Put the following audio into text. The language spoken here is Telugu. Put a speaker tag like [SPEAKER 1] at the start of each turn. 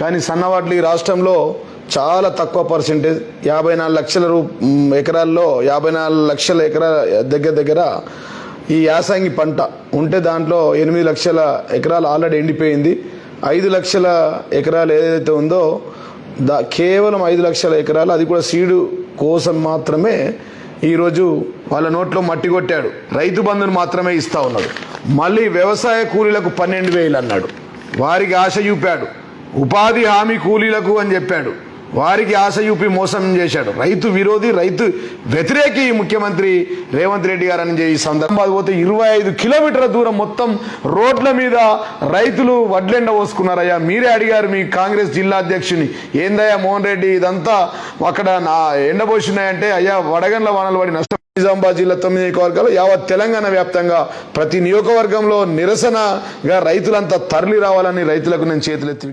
[SPEAKER 1] కానీ సన్నవాట్లు ఈ రాష్ట్రంలో చాలా తక్కువ పర్సెంటేజ్ యాభై నాలుగు లక్షల రూ ఎకరాల్లో యాభై నాలుగు లక్షల ఎకరా దగ్గర దగ్గర ఈ యాసంగి పంట ఉంటే దాంట్లో ఎనిమిది లక్షల ఎకరాలు ఆల్రెడీ ఎండిపోయింది. ఐదు లక్షల ఎకరాలు ఏదైతే ఉందో దా కేవలం ఐదు లక్షల ఎకరాలు అది కూడా సీడు కోసం మాత్రమే ఈరోజు వాళ్ళ నోట్లో మట్టి కొట్టాడు. రైతు బంధును మాత్రమే ఇస్తా ఉన్నాడు. మళ్ళీ వ్యవసాయ కూలీలకు పన్నెండు వేలు అన్నాడు. వారికి ఆశ చూపాడు. ఉపాధి హామీ కూలీలకు అని చెప్పాడు. వారికి ఆశ చూపి మోసం చేశాడు. రైతు విరోధి రైతు వ్యతిరేకి ఈ ముఖ్యమంత్రి రేవంత్ రెడ్డి గారు అని ఈ సందర్భం పోతే ఇరవై ఐదు కిలోమీటర్ల దూరం మొత్తం రోడ్ల మీద రైతులు వడ్లెండ పోసుకున్నారయ్యా. మీరే అడిగారు మీ కాంగ్రెస్ జిల్లా అధ్యక్షుని. ఏందయ్యా మోహన్ రెడ్డి ఇదంతా అక్కడ నా ఎండబోసినాయంటే అయ్యా వడగండ్ల వానలు పడి నష్టం. నిజామాబాద్ జిల్లా తొమ్మిది నియోజకవర్గాలు యావత్ తెలంగాణ వ్యాప్తంగా ప్రతి నియోజకవర్గంలో నిరసనగా రైతులంతా తరలి రావాలని రైతులకు నేను చేతులెత్తి